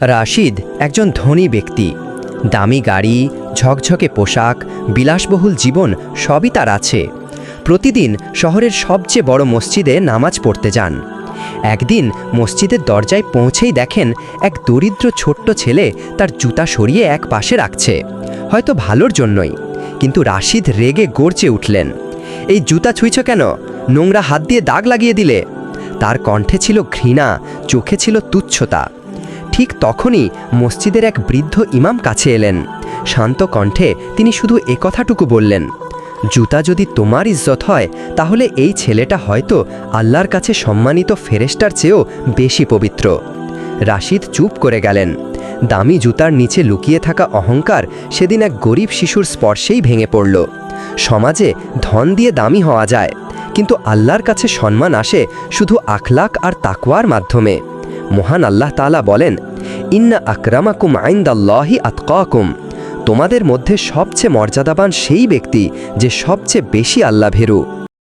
রাশিদ একজন ধনী ব্যক্তি। দামি গাড়ি, ঝকঝকে পোশাক, বিলাসবহুল জীবন সবই তার আছে। প্রতিদিন শহরের সবচেয়ে বড় মসজিদে নামাজ পড়তে যান। একদিন মসজিদের দরজায় পৌঁছেই দেখেন এক দরিদ্র ছোট্ট ছেলে তার জুতা সরিয়ে এক পাশে রাখছে। হয়তো ভালোর জন্যই। কিন্তু রাশিদ রেগে গর্জে উঠলেন, এই জুতা ছুঁইছ কেন? নোংরা হাত দিয়ে দাগ লাগিয়ে দিলে। তার কণ্ঠে ছিল ঘৃণা, চোখে ছিল তুচ্ছতা। ঠিক তখনই মসজিদের এক বৃদ্ধ ইমাম কাছে এলেন। শান্ত কণ্ঠে তিনি শুধু একথাটুকু বললেন, জুতা যদি তোমার ইজ্জত হয়, তাহলে এই ছেলেটা হয়তো আল্লাহর কাছে সম্মানিত ফেরেস্টার চেয়েও বেশি পবিত্র। রাশিদ চুপ করে গেলেন। দামি জুতার নিচে লুকিয়ে থাকা অহংকার সেদিন এক গরিব শিশুর স্পর্শেই ভেঙে পড়ল। সমাজে ধন দিয়ে দামি হওয়া যায়, কিন্তু আল্লাহর কাছে সম্মান আসে শুধু আখলাক আর তাকওয়ার মাধ্যমে। মহান আল্লাহ তালা বলেন, ইন্না আকরামাকুম আইন্দাল্লাহি আতকাকুম। তোমাদের মধ্যে সবচেয়ে মর্যাদাবান সেই ব্যক্তি যে সবচেয়ে বেশি আল্লাহ ভেরু